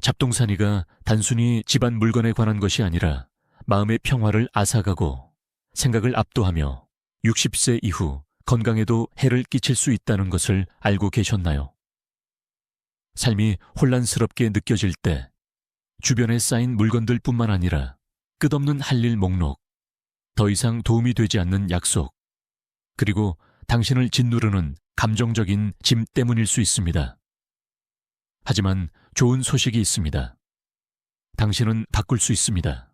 잡동사니가 단순히 집안 물건에 관한 것이 아니라 마음의 평화를 앗아가고 생각을 압도하며 60세 이후 건강에도 해를 끼칠 수 있다는 것을 알고 계셨나요? 삶이 혼란스럽게 느껴질 때 주변에 쌓인 물건들 뿐만 아니라 끝없는 할 일 목록, 더 이상 도움이 되지 않는 약속, 그리고 당신을 짓누르는 감정적인 짐 때문일 수 있습니다. 하지만 좋은 소식이 있습니다. 당신은 바꿀 수 있습니다.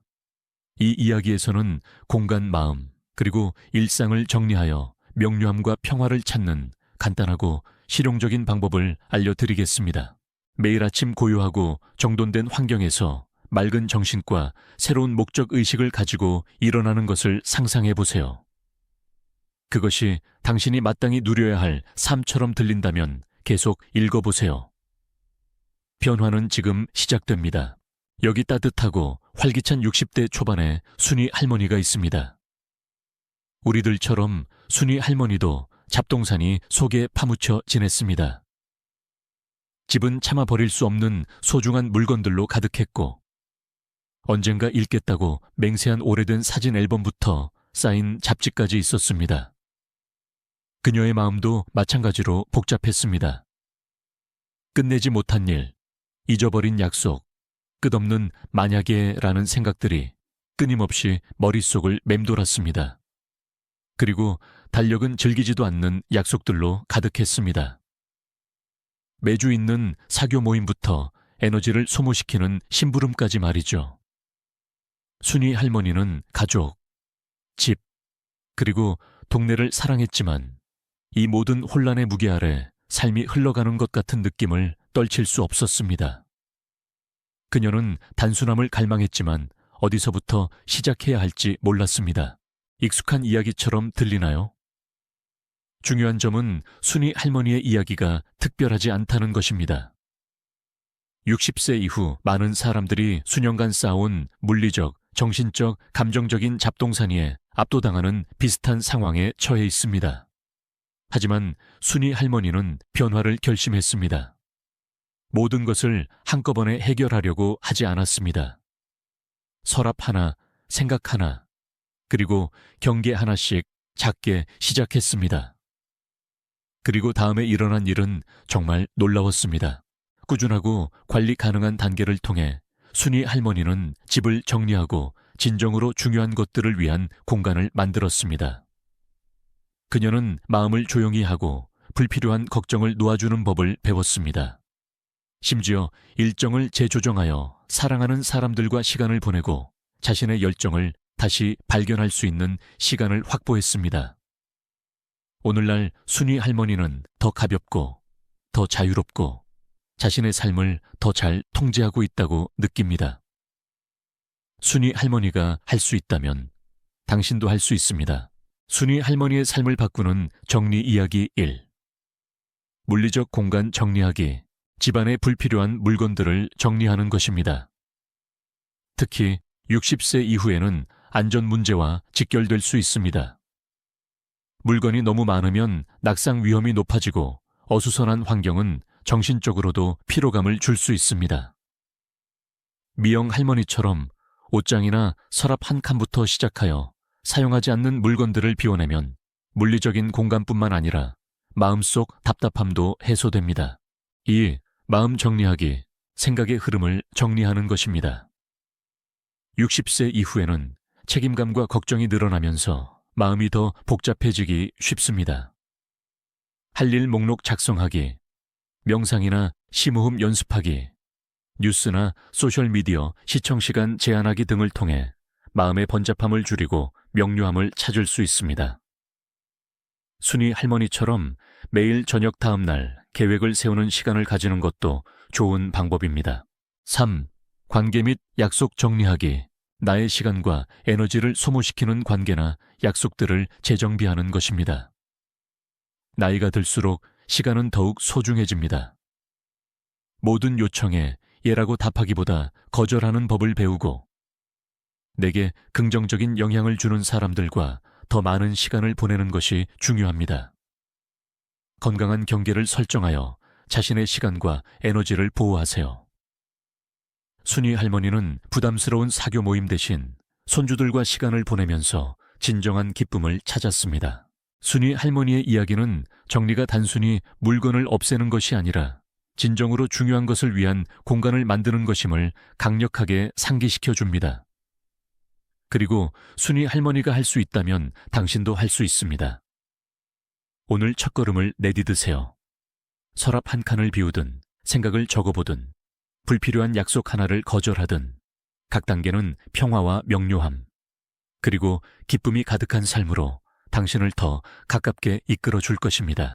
이 이야기에서는 공간 마음, 그리고 일상을 정리하여 명료함과 평화를 찾는 간단하고 실용적인 방법을 알려드리겠습니다. 매일 아침 고요하고 정돈된 환경에서 맑은 정신과 새로운 목적 의식을 가지고 일어나는 것을 상상해 보세요. 그것이 당신이 마땅히 누려야 할 삶처럼 들린다면 계속 읽어보세요. 변화는 지금 시작됩니다. 여기 따뜻하고 활기찬 60대 초반의 순이 할머니가 있습니다. 우리들처럼 순이 할머니도 잡동산이 속에 파묻혀 지냈습니다. 집은 참아 버릴 수 없는 소중한 물건들로 가득했고, 언젠가 읽겠다고 맹세한 오래된 사진 앨범부터 쌓인 잡지까지 있었습니다. 그녀의 마음도 마찬가지로 복잡했습니다. 끝내지 못한 일, 잊어버린 약속, 끝없는 만약에라는 생각들이 끊임없이 머릿속을 맴돌았습니다. 그리고 달력은 즐기지도 않는 약속들로 가득했습니다. 매주 있는 사교 모임부터 에너지를 소모시키는 심부름까지 말이죠. 순이 할머니는 가족, 집, 그리고 동네를 사랑했지만 이 모든 혼란의 무게 아래 삶이 흘러가는 것 같은 느낌을 떨칠 수 없었습니다. 그녀는 단순함을 갈망했지만 어디서부터 시작해야 할지 몰랐습니다. 익숙한 이야기처럼 들리나요? 중요한 점은 순이 할머니의 이야기가 특별하지 않다는 것입니다. 60세 이후 많은 사람들이 수년간 쌓아온 물리적, 정신적, 감정적인 잡동사니에 압도당하는 비슷한 상황에 처해 있습니다. 하지만 순이 할머니는 변화를 결심했습니다. 모든 것을 한꺼번에 해결하려고 하지 않았습니다. 서랍 하나, 생각 하나, 그리고 경계 하나씩 작게 시작했습니다. 그리고 다음에 일어난 일은 정말 놀라웠습니다. 꾸준하고 관리 가능한 단계를 통해 순이 할머니는 집을 정리하고 진정으로 중요한 것들을 위한 공간을 만들었습니다. 그녀는 마음을 조용히 하고 불필요한 걱정을 놓아주는 법을 배웠습니다. 심지어 일정을 재조정하여 사랑하는 사람들과 시간을 보내고 자신의 열정을 다시 발견할 수 있는 시간을 확보했습니다. 오늘날 순이 할머니는 더 가볍고 더 자유롭고 자신의 삶을 더 잘 통제하고 있다고 느낍니다. 순이 할머니가 할 수 있다면 당신도 할 수 있습니다. 순이 할머니의 삶을 바꾸는 정리 이야기 1. 물리적 공간 정리하기. 집안에 불필요한 물건들을 정리하는 것입니다. 특히 60세 이후에는 안전 문제와 직결될 수 있습니다. 물건이 너무 많으면 낙상 위험이 높아지고 어수선한 환경은 정신적으로도 피로감을 줄 수 있습니다. 미영 할머니처럼 옷장이나 서랍 한 칸부터 시작하여 사용하지 않는 물건들을 비워내면 물리적인 공간뿐만 아니라 마음속 답답함도 해소됩니다. 2. 마음 정리하기, 생각의 흐름을 정리하는 것입니다. 60세 이후에는 책임감과 걱정이 늘어나면서 마음이 더 복잡해지기 쉽습니다. 할 일 목록 작성하기, 명상이나 심호흡 연습하기, 뉴스나 소셜미디어 시청시간 제한하기 등을 통해 마음의 번잡함을 줄이고 명료함을 찾을 수 있습니다. 순이 할머니처럼 매일 저녁 다음 날 계획을 세우는 시간을 가지는 것도 좋은 방법입니다. 3. 관계 및 약속 정리하기. 나의 시간과 에너지를 소모시키는 관계나 약속들을 재정비하는 것입니다. 나이가 들수록 시간은 더욱 소중해집니다. 모든 요청에 예라고 답하기보다 거절하는 법을 배우고 내게 긍정적인 영향을 주는 사람들과 더 많은 시간을 보내는 것이 중요합니다. 건강한 경계를 설정하여 자신의 시간과 에너지를 보호하세요. 순이 할머니는 부담스러운 사교 모임 대신 손주들과 시간을 보내면서 진정한 기쁨을 찾았습니다. 순이 할머니의 이야기는 정리가 단순히 물건을 없애는 것이 아니라 진정으로 중요한 것을 위한 공간을 만드는 것임을 강력하게 상기시켜 줍니다. 그리고 순이 할머니가 할 수 있다면 당신도 할 수 있습니다. 오늘 첫 걸음을 내디드세요. 서랍 한 칸을 비우든 생각을 적어보든 불필요한 약속 하나를 거절하든 각 단계는 평화와 명료함 그리고 기쁨이 가득한 삶으로 당신을 더 가깝게 이끌어 줄 것입니다.